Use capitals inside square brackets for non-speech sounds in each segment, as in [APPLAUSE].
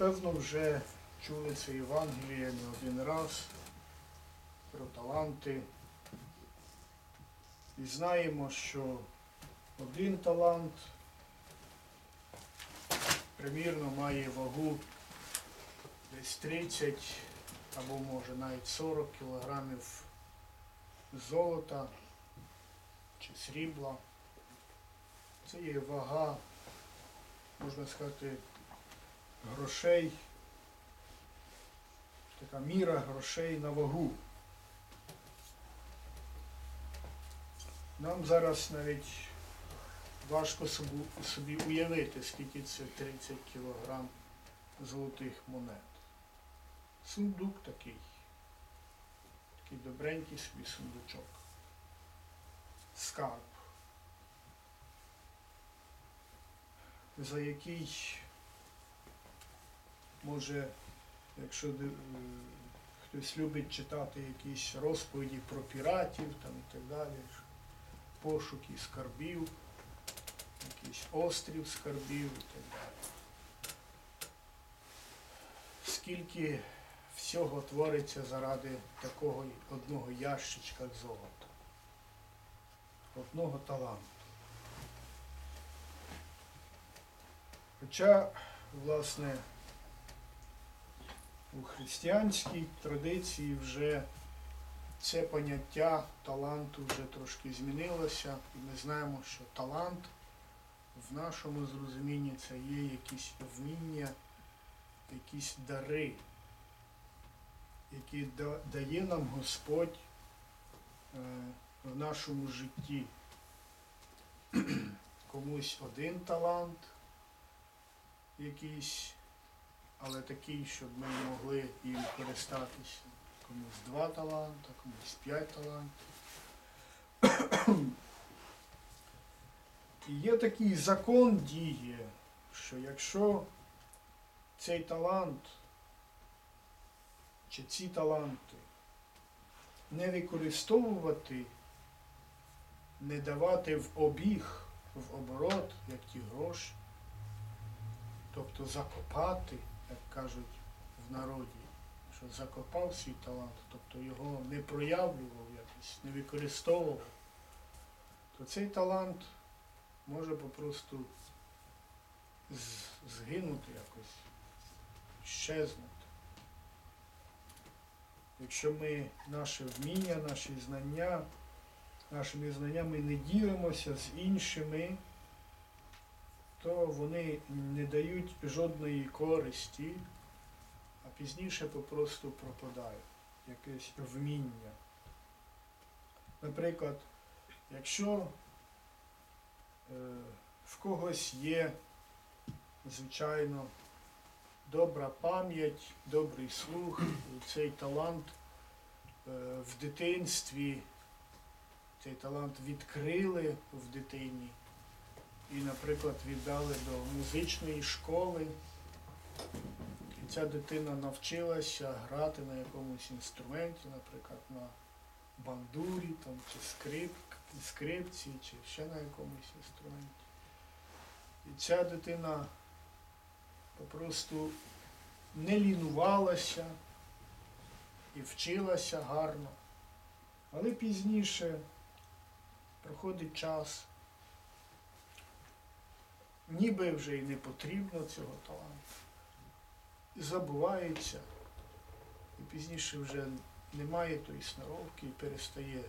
Напевно, вже чули це Євангеліє не один раз про таланти. І знаємо, що один талант примірно має вагу десь 30 або може навіть 40 кілограмів золота чи срібла. Це є вага, можна сказати, грошей, така міра грошей на вагу. Нам зараз навіть важко собі, собі уявити, скільки це 30 кілограм золотих монет. Сундук такий. Такий добренький свій сундучок. Скарб. За який може, якщо е, хтось любить читати якісь розповіді про піратів там і так далі, пошуки скарбів, якийсь острів скарбів і так далі. Скільки всього твориться заради такого одного ящичка золота, одного таланту. Хоча, власне, у християнській традиції вже це поняття таланту вже трошки змінилося, і ми знаємо, що талант в нашому зрозумінні це є якісь вміння, якісь дари, які дає нам Господь е, в нашому житті. Комусь один талант якийсь, але такий, щоб ми могли їм користатися. Комусь два таланти, комусь п'ять талантів. Є такий закон діє, що якщо цей талант чи ці таланти не використовувати, не давати в обіг, в оборот, як ті гроші, тобто закопати, як кажуть в народі, що закопав свій талант, тобто його не проявлював якось, не використовував, то цей талант може попросту згинути якось, щезнути. Якщо ми наше вміння, наші знання, нашими знаннями не ділимося з іншими, то вони не дають жодної користі, а пізніше попросту пропадає якесь вміння. Наприклад, якщо е, в когось є, звичайно, добра пам'ять, добрий слух, цей талант е, в дитинстві, цей талант відкрили в дитині і, наприклад, віддали до музичної школи. І ця дитина навчилася грати на якомусь інструменті, наприклад, на бандурі там, чи скрип, скрипці, чи ще на якомусь інструменті. І ця дитина попросту не лінувалася і вчилася гарно. Але пізніше проходить час, ніби вже й не потрібно цього таланту. І забувається, і пізніше вже немає тої сноровки і перестає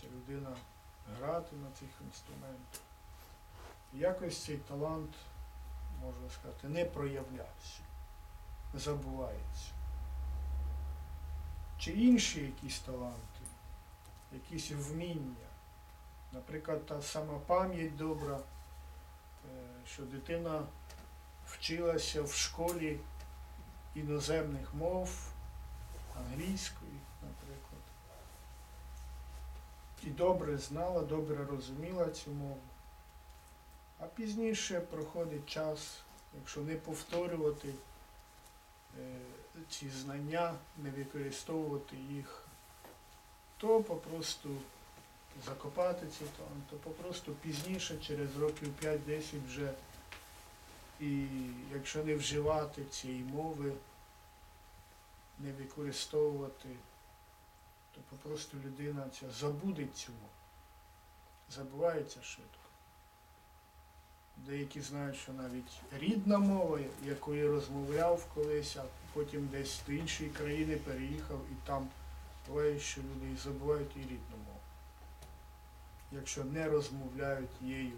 ця людина грати на цих інструментах. Якось цей талант, можна сказати, не проявлявся, забувається. Чи інші якісь таланти, якісь вміння. Наприклад, та сама пам'ять добра, що дитина вчилася в школі іноземних мов, англійської, наприклад. І добре знала, добре розуміла цю мову. А пізніше проходить час, якщо не повторювати е, ці знання, не використовувати їх, то попросту закопати ці талант, то попросту пізніше, через років 5-10 вже І якщо не вживати цієї мови, не використовувати, то попросту людина ця забуде цю. Забувається швидко. Деякі знають, що навіть рідна мова, якою розмовляв колись, а потім десь до іншої країни переїхав і там буває, що люди забувають і рідну мову. Якщо не розмовляють її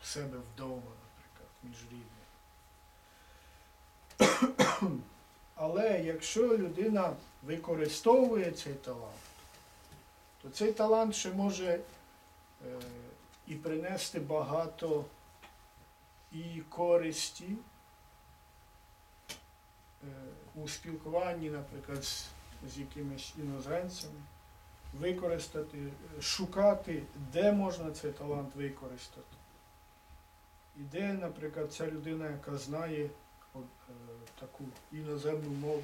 в себе вдома, наприклад, між рідними. [CLEARS THROAT] Але якщо людина використовує цей талант, то цей талант ще може е, і принести багато і користі е, у спілкуванні, наприклад, з якимись іноземцями, використати, е, шукати, де можна цей талант використати. І де, наприклад, ця людина, яка знає от, е, таку іноземну мову,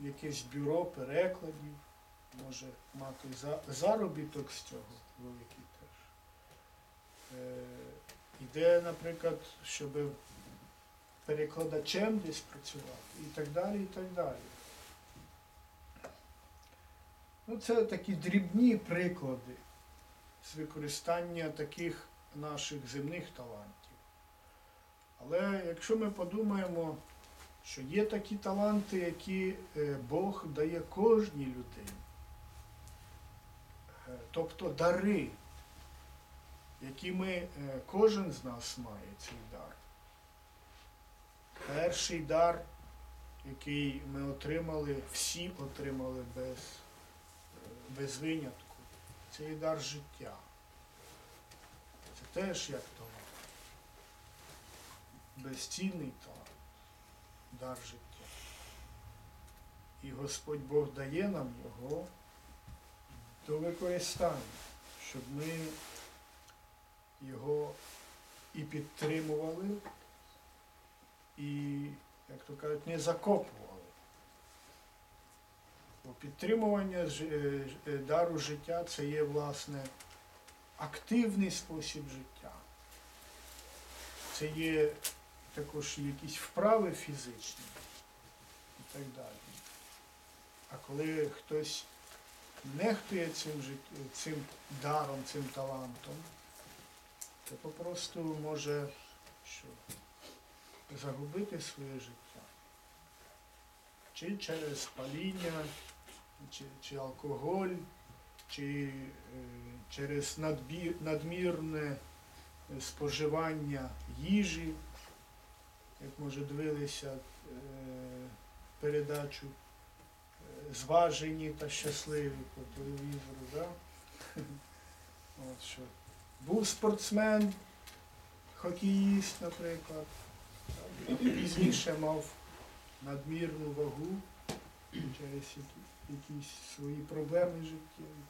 якесь бюро перекладів, може мати за, заробіток з цього великий теж. Е, іде, наприклад, щоб перекладачем десь працювати і так далі, і так далі. Ну, це такі дрібні приклади з використання таких наших земних талантів. Але якщо ми подумаємо, що є такі таланти, які е, Бог дає кожній людині, Е, тобто дари, які ми, е, кожен з нас має цей дар. Перший дар, який ми отримали, всі отримали без, без винятку, це є дар життя. Це теж як талант. Безцінний талант, дар життя. І Господь Бог дає нам його до використання, щоб ми його і підтримували, і, як то кажуть, не закопували. Підтримування е, е, дару життя це є, власне, активний спосіб життя. Це є також якісь вправи фізичні і так далі. А коли хтось нехтує цим, жит- цим даром, цим талантом, то попросту може що, загубити своє життя. Чи через паління, чи, чи алкоголь, чи е, через надбір, надмірне споживання їжі, як може дивилися е, передачу е, зважені та щасливі по телевізору, да? [LAUGHS] От що. Був спортсмен, хокеїст, наприклад, пізніше мав надмірну вагу через які- якісь свої проблеми життєві.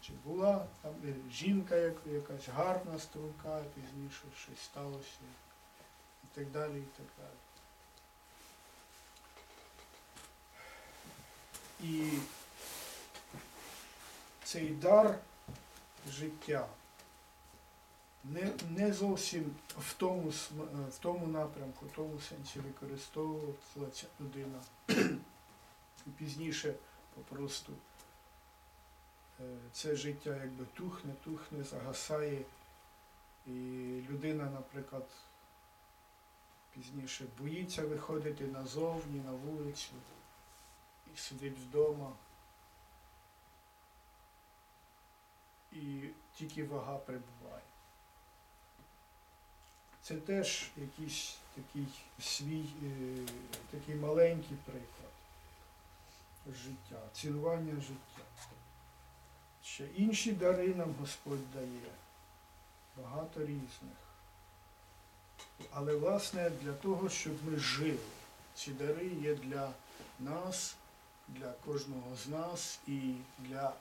Чи була там е, жінка якась гарна, струнка, пізніше щось сталося і так далі, і так далі. І цей дар життя не, не зовсім в тому, в тому напрямку, в тому сенсі використовувала ця людина. Пізніше попросту е, це життя якби тухне, тухне, загасає. І людина, наприклад, пізніше боїться виходити назовні, на вулицю і сидить вдома. І тільки вага прибуває. Це теж якийсь такий свій, е, такий маленький приклад життя, цінування життя. Ще інші дари нам Господь дає, багато різних. Але, власне, для того, щоб ми жили, ці дари є для нас, для кожного з нас і для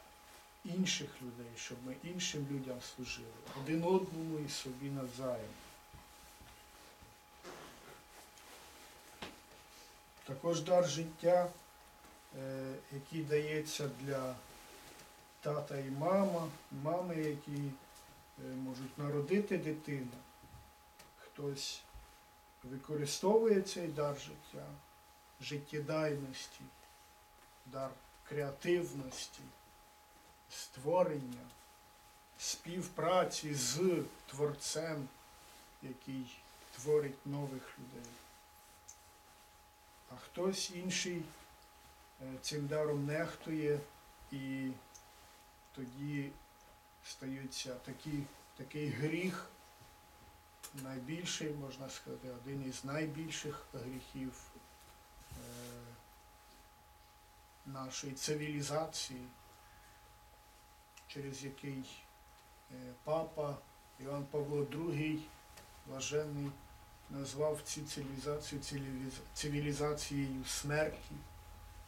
інших людей, щоб ми іншим людям служили, один одному і собі навзаєм. Також дар життя, який дається для тата і мама, мами, які е, можуть народити дитину. Хтось використовує цей дар життя, життєдайності, дар креативності, створення, співпраці з Творцем, який творить нових людей. А хтось інший е, цим даром нехтує і тоді стаються такі, такий гріх, найбільший, можна сказати, один із найбільших гріхів е, нашої цивілізації, через який е, папа Іван Павло II блаженний назвав цю цивілізацію цивілізацією смерті.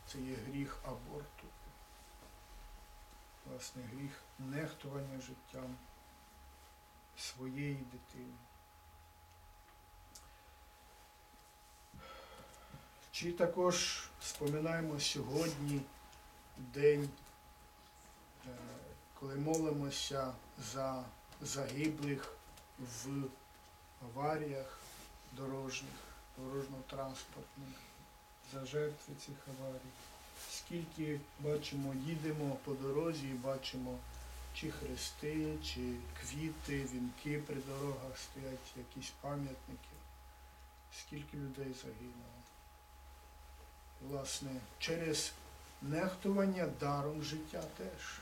Це є гріх аборту. Власне, гріх нехтування життям своєї дитини. Чи також споминаємо сьогодні день, е, коли молимося за загиблих в аваріях дорожніх, дорожньо-транспортних, за жертви цих аварій. Скільки бачимо, їдемо по дорозі і бачимо чи хрести, чи квіти, вінки при дорогах стоять, якісь пам'ятники. Скільки людей загинуло. Власне, через нехтування даром життя теж.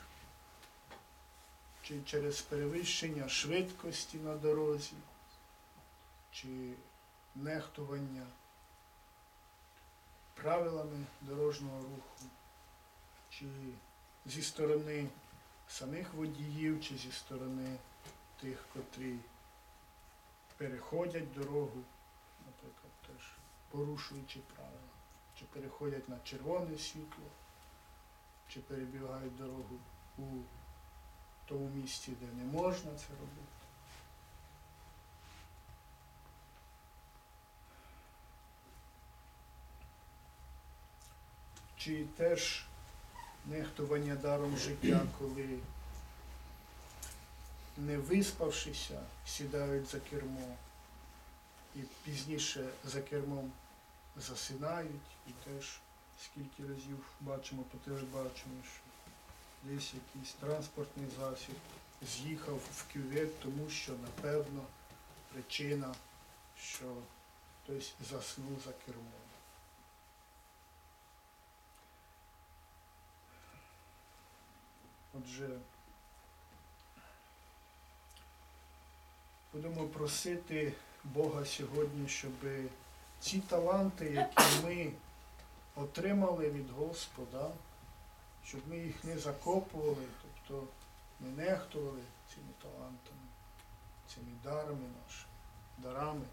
Чи через перевищення швидкості на дорозі, чи нехтування правилами дорожнього руху, чи зі сторони самих водіїв, чи зі сторони тих, котрі переходять дорогу, наприклад, теж порушуючи правила, чи переходять на червоне світло, чи перебігають дорогу у тому місці, де не можна це робити. Чи теж нехтування даром життя, коли не виспавшися, сідають за кермо і пізніше за кермом засинають, і теж скільки разів бачимо по телебаченню, що десь якийсь транспортний засіб з'їхав в кювет, тому що, напевно, причина, що хтось заснув за кермом. Отже, будемо просити Бога сьогодні, щоб ці таланти, які ми отримали від Господа, щоб ми їх не закопували, тобто не нехтували цими талантами, цими дарами нашими, дарами,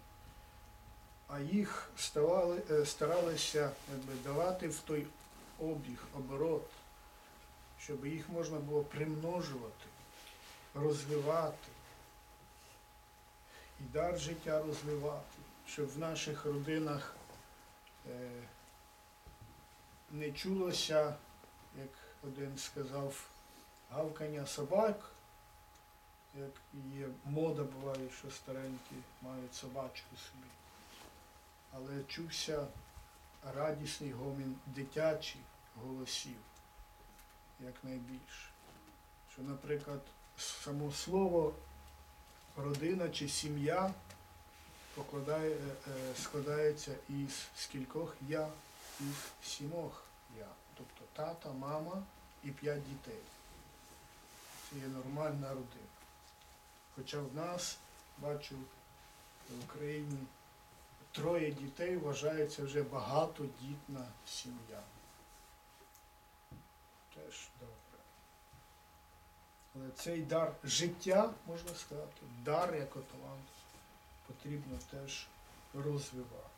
а їх е, старалися давати в той обіг, оборот, щоб їх можна було примножувати, розвивати і дар життя розвивати, щоб в наших родинах е, не чулося, як один сказав, гавкання собак, як є мода буває, що старенькі мають собачку собі. Але чувся радісний гомін дитячих голосів, якнайбільше. Що, наприклад, само слово родина чи сім'я покладає, е, е, складається із скількох я, із сімох я. Тобто тата, мама і п'ять дітей. Це є нормальна родина. Хоча в нас, бачу, в Україні троє дітей вважається вже багатодітна сім'я. Теж добре. Але цей дар життя, можна сказати, дар як талант, потрібно теж розвивати.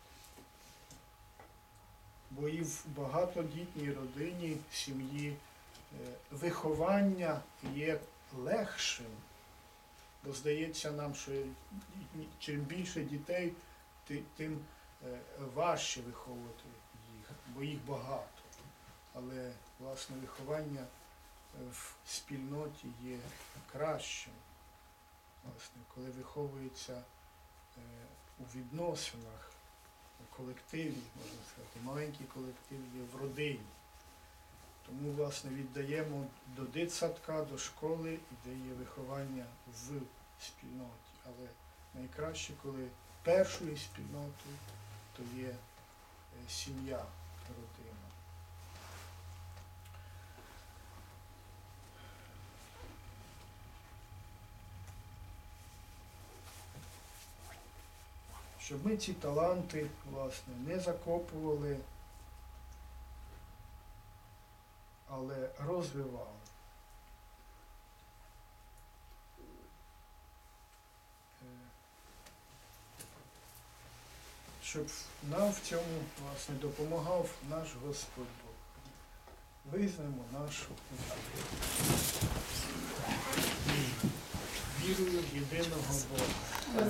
Бо і в багатодітній родині, сім'ї е, виховання є легшим. Бо здається нам, що чим більше дітей, тим е, важче виховувати їх, бо їх багато. Але власне виховання е, в спільноті є кращим. Власне, коли виховується е, у відносинах у колективі, можна сказати, маленький колектив є в родині. Тому, власне, віддаємо до дитсадка, до школи, де є виховання в спільноті. Але найкраще, коли першою спільнотою то є е, сім'я, родина. Щоб ми ці таланти, власне, не закопували, але розвивали. Е, Щоб нам в цьому власне допомагав наш Господь Бог. Визнемо нашу віру. В єдиного Бога.